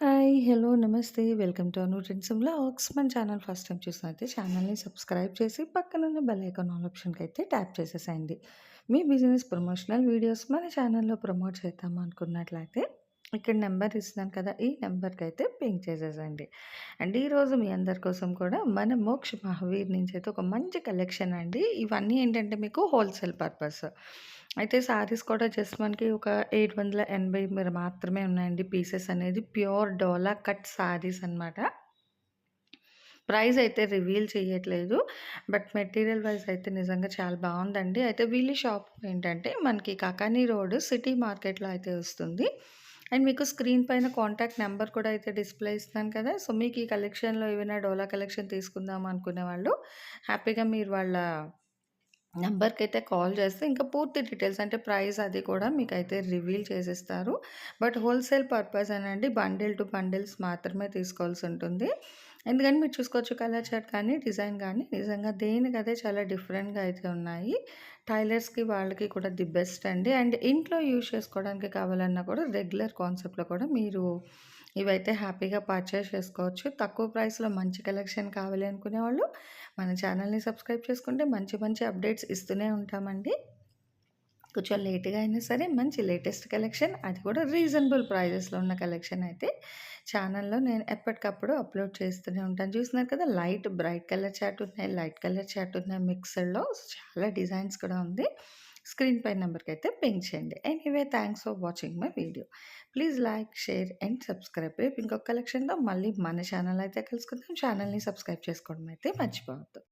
Hi! Hello! నమస్తే. Welcome to Anu trends మన channel first time చూసినైతే ఛానల్‌ని సబ్స్క్రైబ్ చేసి పక్కనున్న బెల్ ఐకాన్ ఆల్ అయితే ట్యాప్ చేసేసేయండి. మీ బిజినెస్ ప్రమోషనల్ వీడియోస్ మన ఛానల్‌లో ప్రమోట్ చేద్దాం అనుకున్నట్లయితే ఇక్కడ నెంబర్ ఇస్తున్నాను కదా! ఈ నెంబర్కి అయితే పింక్ చేసేసండి అండ్ ఈరోజు మీ అందరి కోసం కూడా మన మోక్ష మహావీర్ నుంచి అయితే ఒక మంచి కలెక్షన్ అండి. ఇవన్నీ ఏంటంటే మీకు హోల్‌సేల్ పర్పస్. అయితే శారీస్ కూడా జస్ట్ మనకి ఒక 780 మీరు మాత్రమే ఉన్నాయండి పీసెస్ అనేది. ప్యూర్ డోలా కట్ శారీస్ అనమాట. ప్రైస్ అయితే రివీల్ చేయట్లేదు. బట్ మెటీరియల్ వైస్ అయితే నిజంగా చాలా బాగుందండి అయితే వీళ్ళ షాప్ ఏంటంటే మనకి కాకానీ రోడ్ సిటీ మార్కెట్‌లో అయితే వస్తుంది. అండ్ మీకు స్క్రీన్ పైన కాంటాక్ట్ నెంబర్ కూడా అయితే డిస్‌ప్లే ఇస్తున్నాను కదా! సో మీకు ఈ కలెక్షన్‌లో ఏవైనా డోలా కలెక్షన్ తీసుకుందాం అనుకునే వాళ్ళు హ్యాపీగా మీరు వాళ్ళ నంబర్‌కైతే కాల్ చేస్తే ఇంకా పూర్తి డీటెయిల్స్ అంటే ప్రైస్ అది కూడా మీకు అయితే రివీల్ చేసేస్తారు. బట్ హోల్‌సేల్ పర్పస్ అనండి బండిల్ టు బండిల్స్ మాత్రమే తీసుకోవాల్సి ఉంటుంది. ఎందుకంటే మీరు చూసుకోవచ్చు కలర్ చార్ట్ కానీ, డిజైన్ కానీ నిజంగా దేనికదే చాలా డిఫరెంట్‌గా అయితే ఉన్నాయి. టైలర్స్‌కి వాళ్ళకి కూడా ది బెస్ట్ అండి. అండ్ ఇంట్లో యూజ్ చేసుకోవడానికి కావాలన్నా కూడా రెగ్యులర్ కాన్సెప్ట్‌లో కూడా మీరు ఇవైతే హ్యాపీగా పర్చేస్ చేసుకోవచ్చు. తక్కువ ప్రైస్‌లో మంచి కలెక్షన్ కావాలి అనుకునే వాళ్ళు మన ఛానల్‌ని సబ్స్క్రైబ్ చేసుకుంటే మంచి మంచి అప్డేట్స్ ఇస్తూనే ఉంటామండి. కొంచెం లేట్‌గా అయినా సరే మంచి లేటెస్ట్ కలెక్షన్ అది కూడా రీజనబుల్ ప్రైజెస్‌లో ఉన్న కలెక్షన్ అయితే ఛానల్‌లో నేను ఎప్పటికప్పుడు అప్‌లోడ్ చేస్తూనే ఉంటాను. చూస్తున్నారు కదా! లైట్ బ్రైట్ కలర్ చాట్ ఉన్నాయి. లైట్ కలర్ చాట్ ఉన్నాయి మిక్సర్లో చాలా డిజైన్స్ కూడా ఉంది. స్క్రీన్ పై నంబర్‌కైతే పింగ్ చేయండి. Anyway thanks for watching my video. Please like, share and subscribe. ఇంకొక కలెక్షన్‌తో మళ్ళీ మన ఛానల్ అయితే కలుసుకుందాం. ఛానల్‌ని సబ్స్క్రైబ్ చేసుకోవడం అయితే మర్చిపోవద్దు.